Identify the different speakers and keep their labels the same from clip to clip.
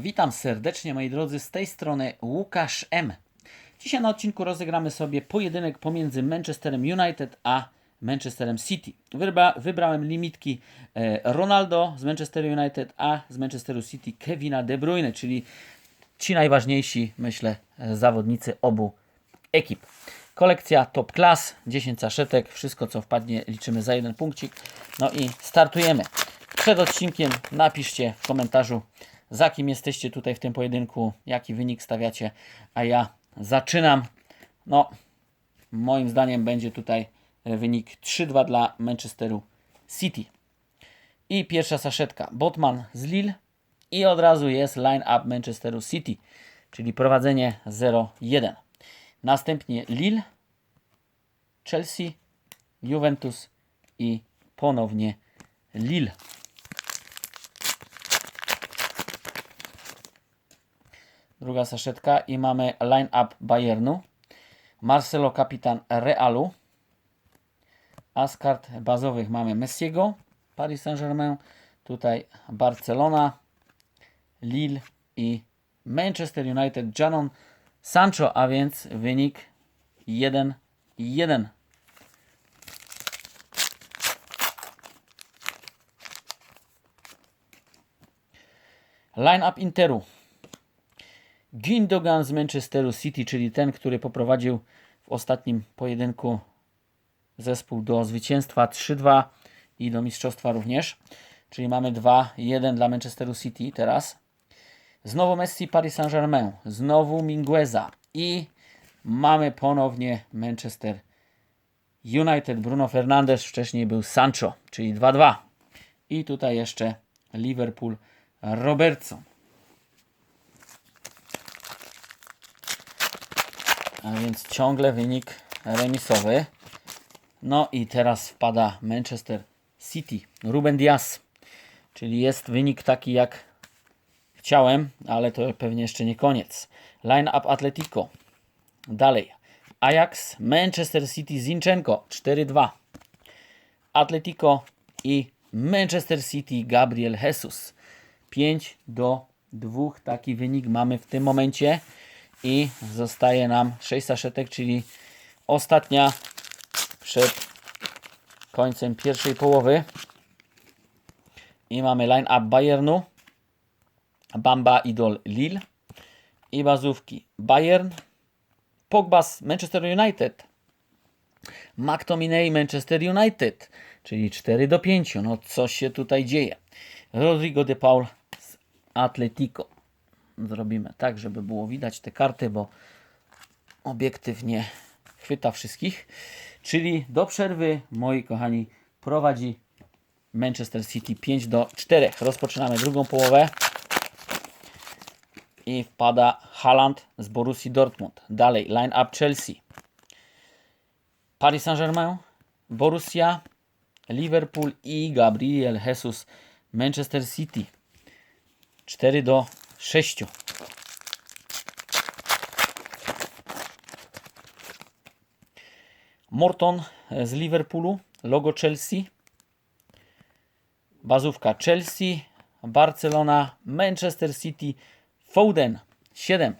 Speaker 1: Witam serdecznie moi drodzy, z tej strony Łukasz M. Dzisiaj na odcinku rozegramy sobie pojedynek pomiędzy Manchesterem United a Manchesterem City. Wybra wybrałem limitki e, Ronaldo z Manchester United, a z Manchesteru City Kevina De Bruyne, czyli ci najważniejsi, myślę, zawodnicy obu ekip. Kolekcja top class, 10 saszetek, wszystko co wpadnie liczymy za jeden punkcik. No i startujemy. Przed odcinkiem napiszcie w komentarzu za kim jesteście tutaj w tym pojedynku, jaki wynik stawiacie, a ja zaczynam. No, moim zdaniem będzie tutaj e, wynik 3-2 dla Manchesteru City. I pierwsza saszetka, Botman z Lille i od razu jest line-up Manchesteru City, czyli prowadzenie 0-1. Następnie Lille, Chelsea, Juventus i ponownie Lille. Druga saszetka i mamy line-up Bayernu. Marcelo kapitan Realu. A z kart bazowych mamy Messiego, Paris Saint-Germain, tutaj Barcelona, Lille i Manchester United, Janon Sancho, a więc wynik 1-1. Line-up Interu. Gindogan z Manchesteru City, czyli ten, który poprowadził w ostatnim pojedynku zespół do zwycięstwa 3-2 i do mistrzostwa również. Czyli mamy 2-1 dla Manchesteru City teraz. Znowu Messi, Paris Saint-Germain. Znowu Mingueza. I mamy ponownie Manchester United. Bruno Fernandes. Wcześniej był Sancho, czyli 2-2. I tutaj jeszcze Liverpool Robertson. A więc ciągle wynik remisowy. No i teraz wpada Manchester City. Ruben Diaz. Czyli jest wynik taki jak chciałem, ale to pewnie jeszcze nie koniec. Line-up Atletico. Dalej. Ajax, Manchester City, Zinchenko 4-2. Atletico i Manchester City, Gabriel Jesus. 5 do 2. Taki wynik mamy w tym momencie. I zostaje nam 6 saszetek, czyli ostatnia przed końcem pierwszej połowy. I mamy line-up Bayernu. Bamba Idol Lille. I bazówki Bayern. Pogba z Manchester United. McTominay Manchester United. Czyli 4 do 5. No co się tutaj dzieje? Rodrigo de Paul z Atletico. Zrobimy tak, żeby było widać te karty, bo obiektyw nie chwyta wszystkich. Czyli do przerwy, moi kochani, prowadzi Manchester City 5 do 4. Rozpoczynamy drugą połowę. I wpada Haaland z Borussii Dortmund. Dalej, line-up Chelsea. Paris Saint-Germain, Borussia, Liverpool i Gabriel Jesus Manchester City. 4 do 6. Morton z Liverpoolu, logo Chelsea. Bazówka Chelsea, Barcelona, Manchester City, Foden 7.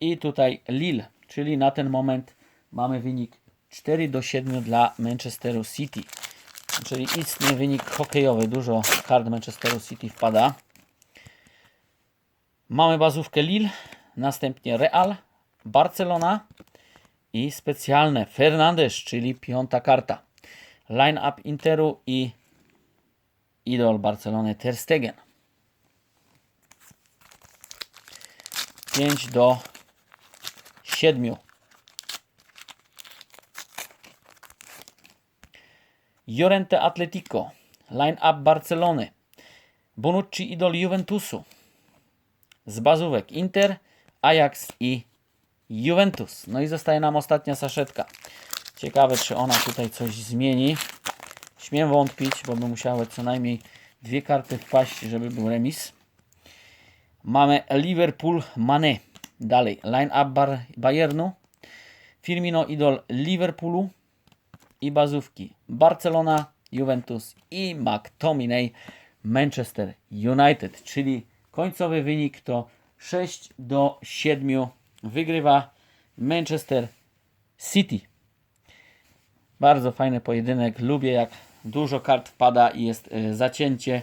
Speaker 1: I tutaj Lille, czyli na ten moment mamy wynik 4 do 7 dla Manchesteru City. Czyli istny wynik hokejowy. Dużo kart Manchesteru City wpada. Mamy bazówkę Lille, następnie Real, Barcelona i specjalne Fernandes, czyli piąta karta. Line-up Interu i idol Barcelony Ter Stegen. 5 do 7. Llorente Atletico, line-up Barcelony. Bonucci idol Juventusu. Z bazówek Inter, Ajax i Juventus. No i zostaje nam ostatnia saszetka. Ciekawe, czy ona tutaj coś zmieni. Śmiem wątpić, bo by musiały co najmniej dwie karty wpaść, żeby był remis. Mamy Liverpool Mane. Dalej, line-up Bayernu. Firmino idol Liverpoolu i bazówki Barcelona, Juventus i McTominay Manchester United, czyli końcowy wynik to 6 do 7 wygrywa Manchester City. Bardzo fajny pojedynek. Lubię jak dużo kart wpada i jest y, zacięcie.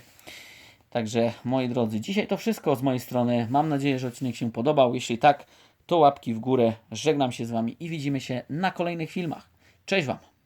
Speaker 1: Także moi drodzy, dzisiaj to wszystko z mojej strony. Mam nadzieję, że odcinek się podobał. Jeśli tak, to łapki w górę. Żegnam się z Wami i widzimy się na kolejnych filmach. Cześć Wam!